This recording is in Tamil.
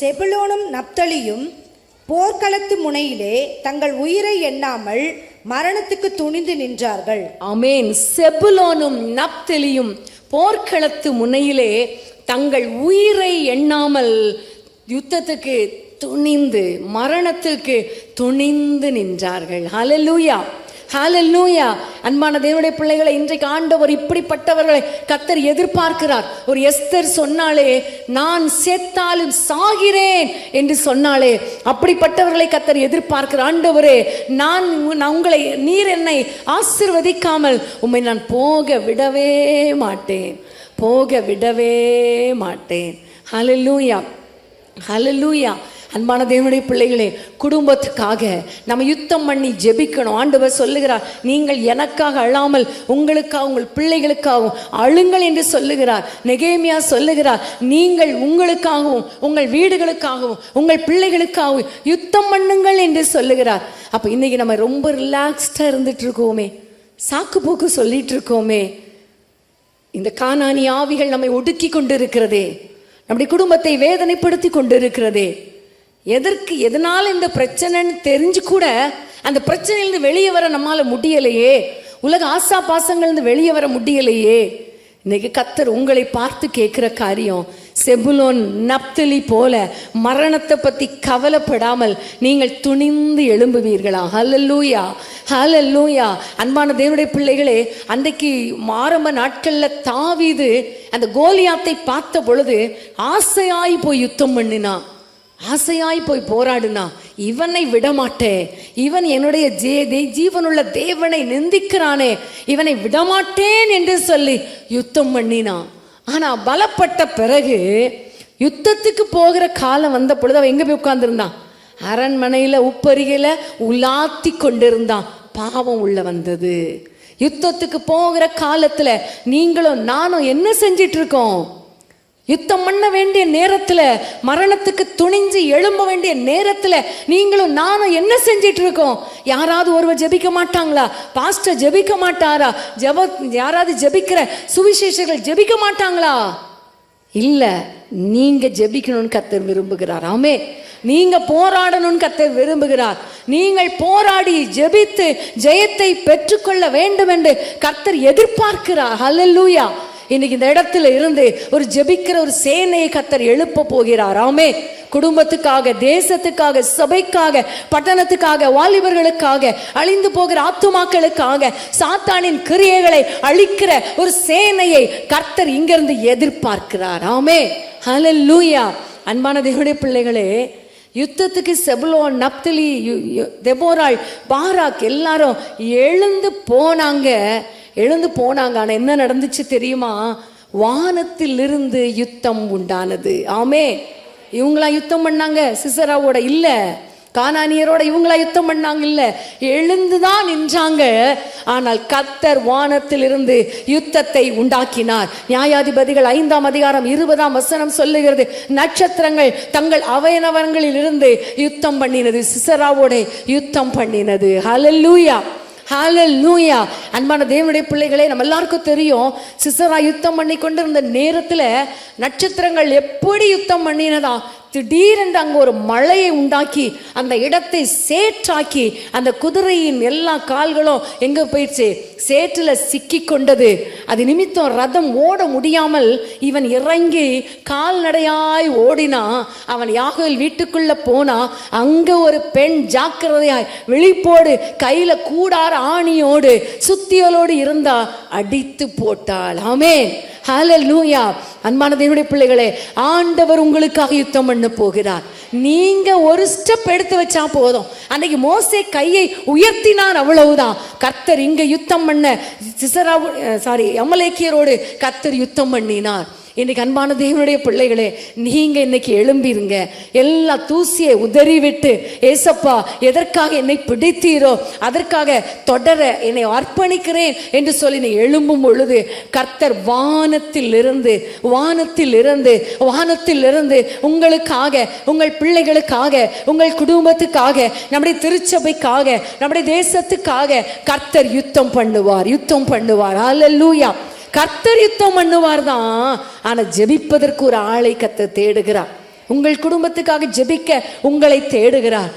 செபுலோனும் நப்தலியும் போர்க்களத்து முனையிலே தங்கள் உயிரை எண்ணாமல் மரணத்துக்கு துணிந்து நின்றார்கள். அமேன் செபுலோனும் நப்தலியும் போர்க்களத்து முனையிலே தங்கள் உயிரை எண்ணாமல் யுத்தத்துக்கு துணிந்து மரணத்திற்கு துணிந்து நின்றார்கள். ஹலலூயா ஹalleluya அன்பான தேவனுடைய பிள்ளைகளை இன்றைக்கு ஆண்டவர் இப்படிப்பட்டவர்களை கத்தர் எதிர்பார்க்கிறார். ஒரு எஸ்தர் சொன்னாலே நான் செத்தாலும் சாகிறேன் என்று சொன்னாலே அப்படிப்பட்டவர்களை கத்தர் எதிர்பார்க்கிறார். ஆண்டவரே நான் நான் உங்களை நீர் என்னை ஆசிர்வதிக்காமல் உம்மை நான் போக விடவே மாட்டேன். போக விடவே மாட்டேன். ஹலலூயா ஹலலூயா அன்பான தேவனுடைய பிள்ளைகளே குடும்பத்துக்காக நம்ம யுத்தம் பண்ணி ஜெபிக்கணும். ஆண்டவர் சொல்லுகிறார் நீங்கள் எனக்காக அழாமல் உங்களுக்காக உங்கள் பிள்ளைகளுக்காகவும் அழுங்கள் என்று சொல்லுகிறார். நெகேமியா சொல்லுகிறார் நீங்கள் உங்களுக்காகவும் உங்கள் வீடுகளுக்காகவும் உங்கள் பிள்ளைகளுக்காகவும் யுத்தம் பண்ணுங்கள் என்று சொல்லுகிறார். அப்போ இன்னைக்கு நம்ம ரொம்ப ரிலாக்ஸ்டாக இருந்துட்டு இருக்கோமே சாக்கு போக்கு சொல்லிட்டு இருக்கோமே. இந்த காணாணி ஆவிகள் நம்மை ஒடுக்கி கொண்டிருக்கிறதே நம்முடைய குடும்பத்தை வேதனைப்படுத்தி கொண்டிருக்கிறதே. எதற்கு எதனால இந்த பிரச்சனைன்னு தெரிஞ்சு கூட அந்த பிரச்சனையிலிருந்து வெளியே வர நம்மால முடியலையே. உலக ஆசா பாசங்கள்லேருந்து வெளியே வர முடியலையே. இன்னைக்கு கத்தர் உங்களை பார்த்து கேட்குற காரியம் செபுலோன் நப்தலி போல மரணத்தை பற்றி கவலைப்படாமல் நீங்கள் துணிந்து எழும்புவீர்களா? ஹலல்லூயா ஹலல்லூயா அன்பான தேவனுடைய பிள்ளைகளே அன்றைக்கு ஆரம்ப நாட்களில் தாவிது அந்த கோலியாத்தை பார்த்த பொழுது ஆசையாய் போய் யுத்தம் பண்ணினான். ஆசையாய் போய் போராடுனா இவனை விடமாட்டேன் இவன் என்னுடைய ஜே ஜீவனுள்ள தேவனை நிந்திக்கிறானே. இவனை விடமாட்டேன் என்று சொல்லி யுத்தம் பண்ணினான் ஆனால் பலப்பட்ட பிறகு யுத்தத்துக்கு போகிற காலம் வந்த பொழுது அவன் எங்கே போய் உட்கார்ந்திருந்தான் அரண்மனையில் உப்பருகையில் உலாத்தி கொண்டிருந்தான் பாவம் உள்ள வந்தது. யுத்தத்துக்கு போகிற காலத்தில் நீங்களும் நானும் என்ன செஞ்சிட்டு இருக்கோம்? யுத்தம் பண்ண வேண்டிய நேரத்தில் மரணத்துக்கு துணிஞ்சு எழும்ப வேண்டிய நேரத்தில் நீங்களும் நானும் என்ன செஞ்சிட்டு இருக்கோம் யாராவது ஒருவர் ஜெபிக்க மாட்டாங்களா? பாஸ்டர் ஜெபிக்க மாட்டாரா? ஜெப யாராவது ஜெபிக்கிற சுவிசேஷர்கள் ஜெபிக்க மாட்டாங்களா? இல்லை நீங்கள் ஜெபிக்கணும்னு கத்தர் விரும்புகிறார். ஆமே. நீங்கள் போராடணும்னு கத்தர் விரும்புகிறார். நீங்கள் போராடி ஜெபித்து ஜெயத்தை பெற்றுக்கொள்ள வேண்டும் என்று கர்த்தர் எதிர்பார்க்கிறார். லூயா இன்னைக்கு இந்த இடத்துல இருந்து ஒரு ஜெபிக்கிற ஒரு சேனையை கத்தர் எழுப்ப போகிறார். ஆமே குடும்பத்துக்காக தேசத்துக்காக சபைக்காக பட்டணத்துக்காக வாலிபர்களுக்காக அழிந்து போகிற ஆத்துமாக்களுக்காக சாத்தானின் கிரியைகளை அழிக்கிற ஒரு சேனையை கர்த்தர் இங்கிருந்து எதிர்பார்க்கிறார். ஆமே லூயா அன்பான தேவடைய பிள்ளைகளே யுத்தத்துக்கு செபுலோன் நப்தலி யு- தெபோராள் பாராக் எல்லாரும் எழுந்து போனாங்க. எழுந்து போனாங்க. ஆனால் என்ன நடந்துச்சு தெரியுமா? வானத்திலிருந்து யுத்தம் உண்டானது. ஆமே இவங்களா யுத்தம் பண்ணாங்க? சிசராவோட இல்லை. கானானியரோட இவங்களா யுத்தம் பண்ணாங்க? இல்ல. எழுந்துதான் நின்றாங்க. ஆனால் கத்தர் வானத்திலிருந்து யுத்தத்தை உண்டாக்கினார். நியாயாதிபதிகள் ஐந்தாம் அதிகாரம் இருபதாம் வசனம் சொல்லுகிறது. நட்சத்திரங்கள் தங்கள் அவயனவங்களில் இருந்து யுத்தம் பண்ணினது. சிசராவோட யுத்தம் பண்ணினது. ஹாலல் லூயா அன்பான தேவனுடைய பிள்ளைகளே நம்ம எல்லாருக்கும் தெரியும் சிசரா யுத்தம் பண்ணி கொண்டிருந்த நேரத்தில் நட்சத்திரங்கள் எப்படி யுத்தம் பண்ணினதா? திடீரென்று அங்கே ஒரு மழையை உண்டாக்கி அந்த இடத்தை சேற்றாக்கி அந்த குதிரையின் எல்லா கால்களும் எங்கே போயிடுச்சு? சேற்றில் சிக்கி கொண்டது. அது நிமித்தம் ரதம் ஓட முடியாமல் இவன் இறங்கி கால்நடையாய் ஓடினா அவன் யாகோல் வீட்டுக்குள்ள போனா அங்க ஒரு பெண் ஜாக்கிரதையாய் விழிப்போடு கையில கூடார ஆணியோடு சுத்தியலோடு இருந்தா அடித்து போட்டாள். ஹாலல் நூயா அன்பான தேவனுடைய பிள்ளைகளே ஆண்டவர் உங்களுக்காக யுத்தம் பண்ண போகிறார். நீங்க ஒரு ஸ்டெப் எடுத்து வச்சா போதும். அன்னைக்கு மோசே கையை உயர்த்தினார் அவ்வளவுதான். கர்த்தர் இங்க யுத்தம் பண்ண சிசரா சாரி அமலேக்கியரோடு கர்த்தர் யுத்தம் பண்ணினார். இன்னைக்கு அன்பான தேவனுடைய பிள்ளைகளே நீங்க இன்னைக்கு எழும்பிருங்க. எல்லா தூசியை உதறிவிட்டு ஏசப்பா எதற்காக என்னை பிடித்தீரோ அதற்காக தொடர என்னை அர்ப்பணிக்கிறேன் என்று சொல்லி நீ எழும்பும் பொழுது கர்த்தர் வானத்தில் இருந்து வானத்தில் இருந்து வானத்தில் இருந்து உங்களுக்காக உங்கள் பிள்ளைகளுக்காக உங்கள் குடும்பத்துக்காக நம்முடைய திருச்சபைக்காக நம்முடைய தேசத்துக்காக கர்த்தர் யுத்தம் பண்ணுவார் யுத்தம் பண்ணுவார். அல்லூயா கர்த்தர் யுத்தம் பண்ணுவார் தான் ஆனா ஜெபிப்பதற்கு ஒரு ஆளை கத்த தேடுகிறார். உங்கள் குடும்பத்துக்காக ஜெபிக்க உங்களை தேடுகிறார்.